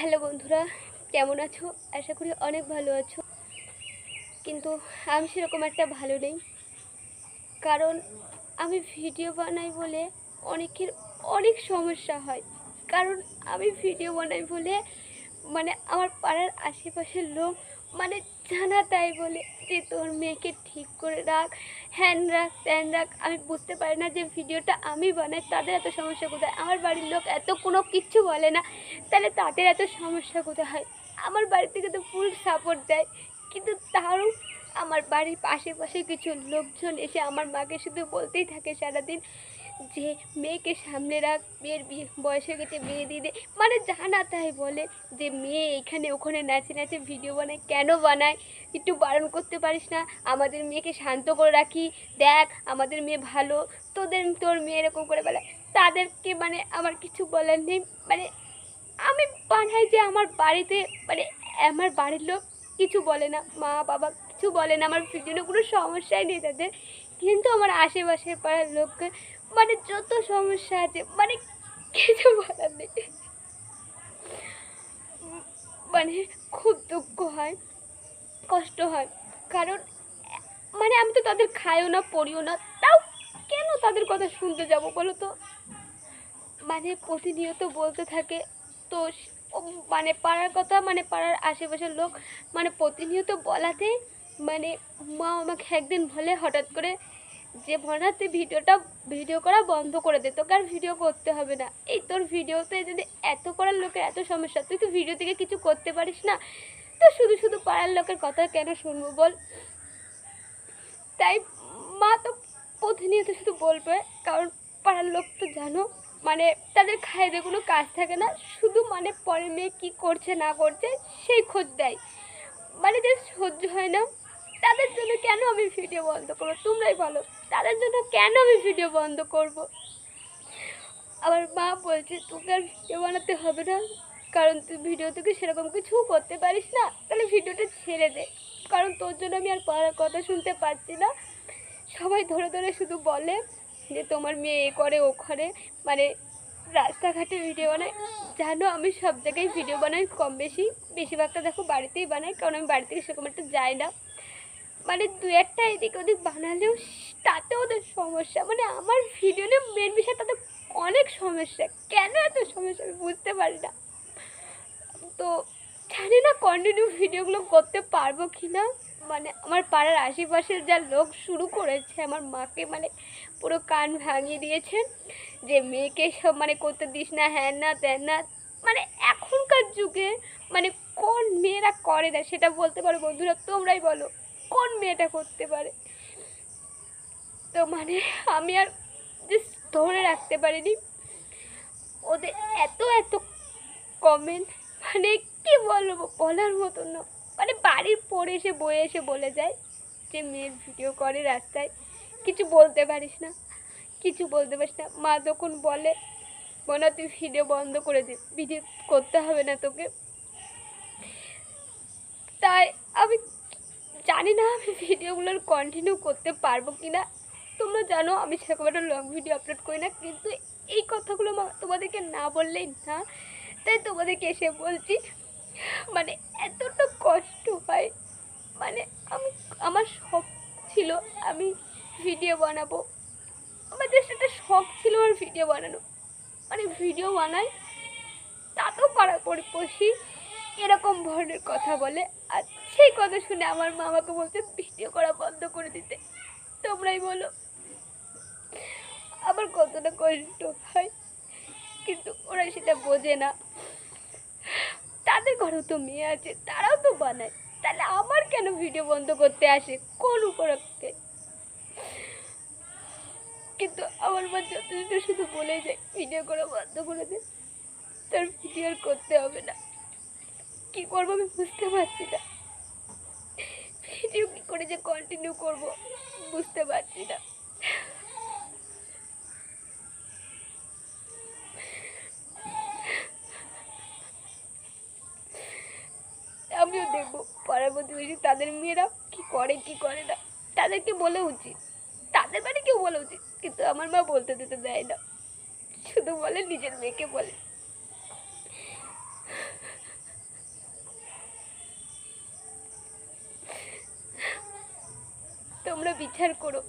Hello বন্ধুরা, কেমন আছো? আশা করি অনেক ভালো আছো। কিন্তু আমি সেরকম একটা ভালো নেই। কারণ আমি ভিডিও বানাই বলে অনেকের অনেক সমস্যা হয়। কারণ আমি ভিডিও বানাই বলে মানে আমার পাড়ার আশেপাশের লোক মানে জানা তাই বলে যে তোর মেয়েকে ঠিক করে রাখ, হ্যান রাখ, ত্যান রাখ। আমি বুঝতে পারি না যে ভিডিওটা আমি বানাই, তাদের এত সমস্যা কোথায়? আমার বাড়ির লোক এত কোনো কিচ্ছু বলে না, তাহলে তাদের এত সমস্যা কোথায় হয়? আমার বাড়ি থেকে তো ফুল সাপোর্ট দেয়, কিন্তু তারও আমার বাড়ির আশেপাশে কিছু লোকজন এসে আমার মাকে শুধু বলতেই থাকে সারাদিন যে মেয়েকে সামনে রাখ, মেয়ের বিয়ে বয়স গেছে বিয়ে দিয়ে দে। মানে জানা তাই বলে যে মেয়ে এখানে ওখানে নাচে নাচে ভিডিও বানায়। কেন বানায়? একটু বারণ করতে পারিস না? আমাদের মেয়েকে শান্ত করে রাখি। দেখ, আমাদের মেয়ে ভালো। তোদের, তোর মেয়ে এরকম করে বেলায় তাদেরকে মানে আমার কিছু বলার নেই। মানে আমি বানাই যে আমার বাড়িতে মানে আমার বাড়ির লোক কিছু বলে না। মা, বাবা কিছু বলে না। আমার জন্য কোনো সমস্যাই নেই তাদের। কিন্তু আমার আশেপাশের পাড়ার লোককে মানে যত সমস্যা আছে মানে কিছু বলার নেই। মানে খুব দুঃখ হয়, কষ্ট হয়। কারণ মানে আমি তো তাদের খাইও না, পড়িও না, তাও কেন তাদের কথা শুনতে যাব বলো তো? মানে প্রতিনিয়ত বলতে থাকে, তো মানে পাড়ার কথা মানে পাড়ার আশেপাশের লোক মানে প্রতিনিয়ত বলাতে মানে মা আমাকে একদিন বলে হঠাৎ করে যে ভনাতে ভিডিওটা, ভিডিও করা বন্ধ করে দে, তোকে আর ভিডিও করতে হবে না। এই তোর ভিডিওতে যদি এত করার লোকের এত সমস্যা, তুই তো ভিডিও থেকে কিছু করতে পারিস না? তো শুধু শুধু পাড়ার লোকের কথা কেন শুনব বল? তাই মা তো প্রতিনিয়ত শুধু বলবে, কারণ পাড়ার লোক তো জানো মানে তাদের দিয়ে কোনো কাজ থাকে না। শুধু মানে পরে মেয়ে কী করছে না করছে, সেই খোঁজ দেয়। মানে যে সহ্য হয় না। কেন আমি ভিডিও বন্ধ করব? তোমরাই বলো। তাদের জন্য কেন আমি ভিডিও বন্ধ করব? আমার মা বলছে, তোকে আর ভিডিও বানাতে হবে না। কারণ তুই ভিডিও থেকে সেরকম কিছু করতে পারিস না। তাহলে ভিডিওটা ছেড়ে দে। কারণ তোর জন্য আমি আর পড়ার কথা শুনতে পাচ্ছি না। সবাই ধরে ধরে শুধু বলে যে, তোমার মেয়ে এ করে, ও করে। মানে রাস্তাঘাটে ভিডিও বানাই জানো, আমি সব জায়গায় ভিডিও বানাই কম বেশি। বেশিরভাগটা দেখো বাড়িতেই বানাই। কারণ আমি বাড়ি থেকে সেরকম একটা যাই না। মানে দু একটা এদিক ওদিক বানালেও তাতে ওদের সমস্যা। মানে আমার ভিডিও নিয়ে মেন বিষয় তাদের অনেক সমস্যা। কেন এত সমস্যা আমি বুঝতে পারি না। তো জানি না কন্টিনিউ ভিডিওগুলো করতে পারব কি না মানে আমার পাড়ার আশেপাশের যা লোক শুরু করেছে, আমার মাকে মানে পুরো কান ভাঙিয়ে দিয়েছে যে মেয়েকে সব মানে করতে দিস না, হ্যান না, ত্যান না। মানে এখনকার যুগে মানে কোন মেয়েরা করে না সেটা বলতে পারো বন্ধুরা, তোমরাই বলো। কোন মেয়েটা করতে পারে? তো মানে আমি আর জাস্ট ধরে রাখতে পারিনি। ওদের এত এত কমেন্ট মানে কি বলব বলার মতন না। মানে বাড়ির পরে এসে বয়ে এসে বলে যায় যে, মেয়ের ভিডিও করে রাস্তায়। কিছু বলতে পারিস না, কিছু বলতে পারিস না। মা তখন বলে, মনে তুই ভিডিও বন্ধ করে দে ভিডিও করতে হবে না তোকে। তাই আমি জানি না আমি ভিডিওগুলোর কন্টিনিউ করতে পারব কি না তোমরা জানো আমি সেরকম একটা লং ভিডিও আপলোড করি না, কিন্তু এই কথাগুলো তোমাদেরকে না বললেই না। তাই তোমাদেরকে এসে বলছি মানে এতটা কষ্ট হয়। মানে আমি, আমার শখ ছিল আমি ভিডিও বানাবো। আমার জাস্ট একটা শখ ছিল আমার ভিডিও বানানো। মানে ভিডিও বানাই, তাতেও পাড়া পড়ি এরকম ধরনের কথা বলে আর সেই কথা শুনে আমার মা আমাকে বলছে, ভিডিও করা বন্ধ করে দিতে। তোমরাই বলো। আমার কতটা কষ্ট হয়, কিন্তু ওরা সেটা বোঝে না। তাদের ঘরেও তো মেয়ে আছে, তারাও তো বানায়। তাহলে আমার কেন ভিডিও বন্ধ করতে আসে? কোন উপরক্ষে কিন্তু আমার মা যথেষ্ট শুধু বলে যায়, ভিডিও করা বন্ধ করে দে। তোর ভিডিও করতে হবে না। কি করব আমি বুঝতে পারছি না। ভিডিও কি করে যে কন্টিনিউ করব বুঝতে পারছি না। আমিও দেখব পাড়ার প্রতিবেশী তাদের মেয়েরা কি করে কি করে না। তাদেরকে বলে উচিত। তাদের বাড়ি কেউ বলা উচিত। কিন্তু আমার মা বলতে দিতে দেয় না। শুধু বলে নিজের মেয়েকে বলে তোমরা বিচার করো।